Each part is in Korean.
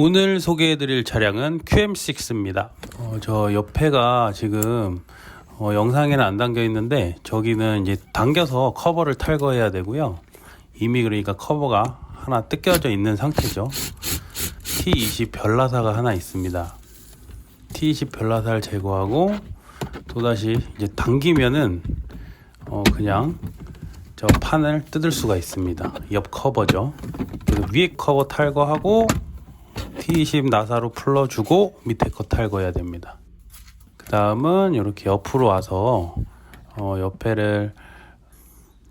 오늘 소개해드릴 차량은 QM6입니다. 어, 저 옆에가 지금 어, 영상에는 안 담겨 있는데 저기는 이제 당겨서 커버를 탈거해야 되고요. 이미 그러니까 커버가 하나 뜯겨져 있는 상태죠. T20 별나사가 하나 있습니다. T20 별나사를 제거하고 또다시 이제 당기면은 어 그냥 저 판을 뜯을 수가 있습니다. 옆 커버죠. 위에 커버 탈거하고 T20 나사로 풀러주고 밑에 거 탈거해야 됩니다. 그 다음은 이렇게 옆으로 와서 어 옆에를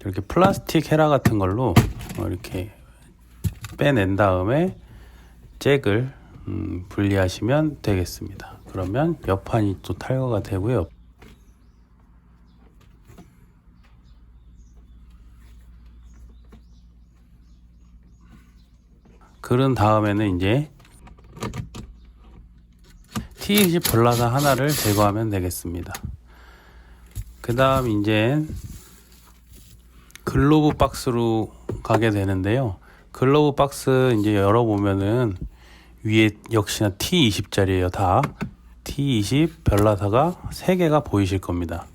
이렇게 플라스틱 헤라 같은 걸로 어 이렇게 빼낸 다음에 잭을 음, 분리하시면 되겠습니다. 그러면 옆판이 또 탈거가 되고요. 그런 다음에는 이제 T20 볼라사 하나를 제거하면 되겠습니다. 그 다음 이제 글로브 박스로 가게 되는데요. 글로브 박스 이제 열어보면은 위에 역시나 T20짜리예요. 다 T20 별나사가 3개가 보이실 겁니다.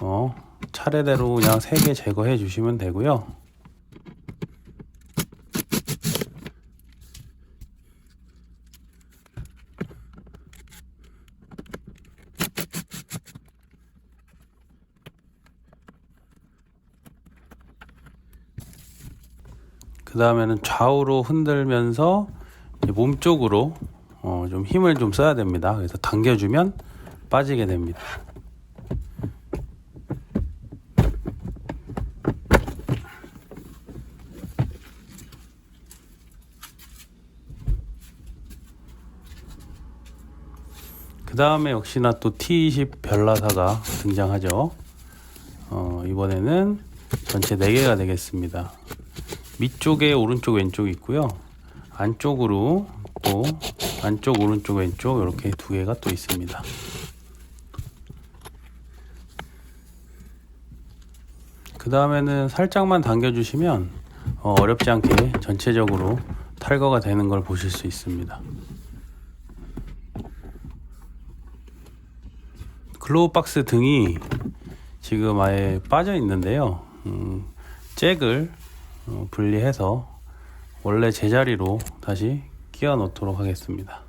어, 차례대로 그냥 3개 제거해 주시면 되고요. 그 다음에는 좌우로 흔들면서 몸 쪽으로 어, 좀 힘을 좀 써야 됩니다. 그래서 당겨주면 빠지게 됩니다. 그 다음에 역시나 또 T20 별나사가 등장하죠. 어, 이번에는 전체 4개가 되겠습니다. 밑쪽에 오른쪽 왼쪽 있고요. 안쪽으로 또 안쪽 오른쪽 왼쪽 이렇게 두 개가 또 있습니다. 그 다음에는 살짝만 당겨주시면 어, 어렵지 않게 전체적으로 탈거가 되는 걸 보실 수 있습니다. 글로우 박스 등이 지금 아예 빠져 있는데요. 음, 잭을 어, 분리해서 원래 제자리로 다시 끼워 넣도록 하겠습니다.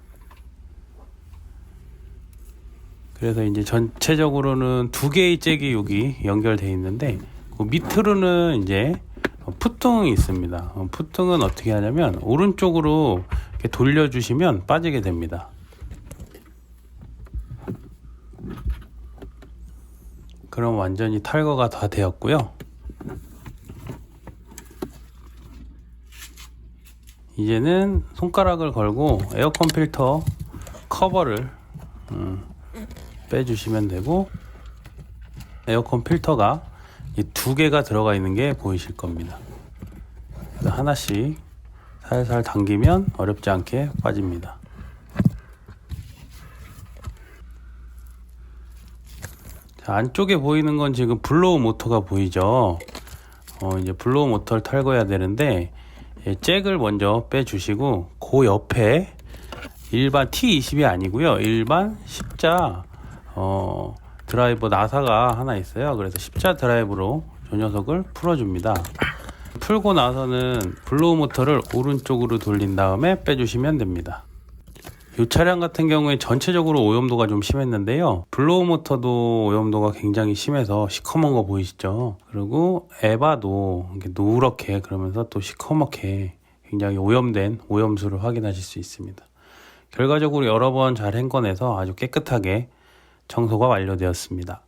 그래서 이제 전체적으로는 두 개의 잭이 여기 연결되어 있는데 그 밑으로는 이제 푸통이 있습니다. 어, 푸통은 어떻게 하냐면 오른쪽으로 이렇게 돌려주시면 빠지게 됩니다. 그럼 완전히 탈거가 다 되었고요. 이제는 손가락을 걸고 에어컨 필터 커버를 음, 빼주시면 되고 에어컨 필터가 이두 개가 들어가 있는 게 보이실 겁니다. 하나씩 살살 당기면 어렵지 않게 빠집니다. 자, 안쪽에 보이는 건 지금 블로우 모터가 보이죠. 어, 이제 블로우 모터를 탈거해야 되는데 예, 잭을 먼저 빼주시고 그 옆에 일반 T20이 아니고요. 일반 십자 어, 드라이버 나사가 하나 있어요. 그래서 십자 드라이브로 저 녀석을 풀어줍니다. 풀고 나서는 블로우 모터를 오른쪽으로 돌린 다음에 빼주시면 됩니다. 이 차량 같은 경우에 전체적으로 오염도가 좀 심했는데요. 블로우 모터도 오염도가 굉장히 심해서 시커먼 거 보이시죠? 그리고 에바도 노랗게 그러면서 또 시커멓게 굉장히 오염된 오염수를 확인하실 수 있습니다. 결과적으로 여러 번 잘 헹궈내서 아주 깨끗하게 청소가 완료되었습니다.